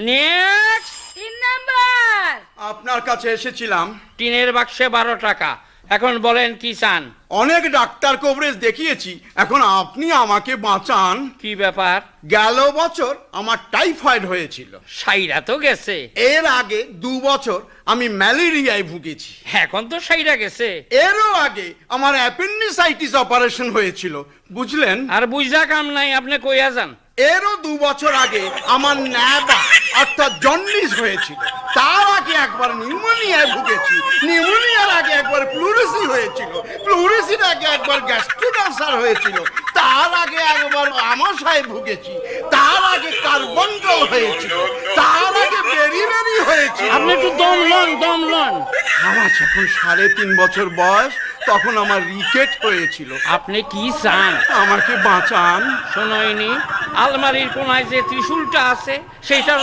Next তিন number আপনার কাছে এসেছিলাম। টিনের বাক্সে বারো টাকা। এখন বলেন কি চান? অনেক ডাক্তার কভারেজ দেখিয়েছি। এখন আপনি আমাকে বাঁচান। কি ব্যাপার? গেল বছর আমার টাইফয়েড হয়েছিল। সাইরা তো গেছে। এর আগে দু বছর আমি ম্যালেরিয়ায় ভুগেছি। এখন তো সাইরা গেছে। এরও আগে আমার অ্যাপেন্ডিসাইটিস অপারেশন হয়েছিল। বুঝলেন? আর বুঝা কাম নাই আপনি কইয়া যান। এরও দু বছর আগে আমার ন্যাবা অর্থাৎ জন্ডিস হয়েছিল। তার আগে একবার নিউমোনিয়ায় ভুগেছি। নিউমোনিয়ার আগে একবার প্লুরেসি হয়েছিল। প্লুরেসির আগে একবার গ্যাস্ট্রিক আলসার হয়েছিল। তার আগে একবার আমাশায় ভুগেছি। তার আগে কার্বনজল হয়েছিল। তার আগে বেরি বেরি হয়েছিল। আপনি একটু দম লন দম লন। আমার যখন সাড়ে তিন বছর বয়স তখন আমার রিকেট হয়েছিল। আপনি কি চান? আমাকে বাঁচান। শোনয়নি আলমারির কোনায় যে ত্রিশূলটা আছে সেটার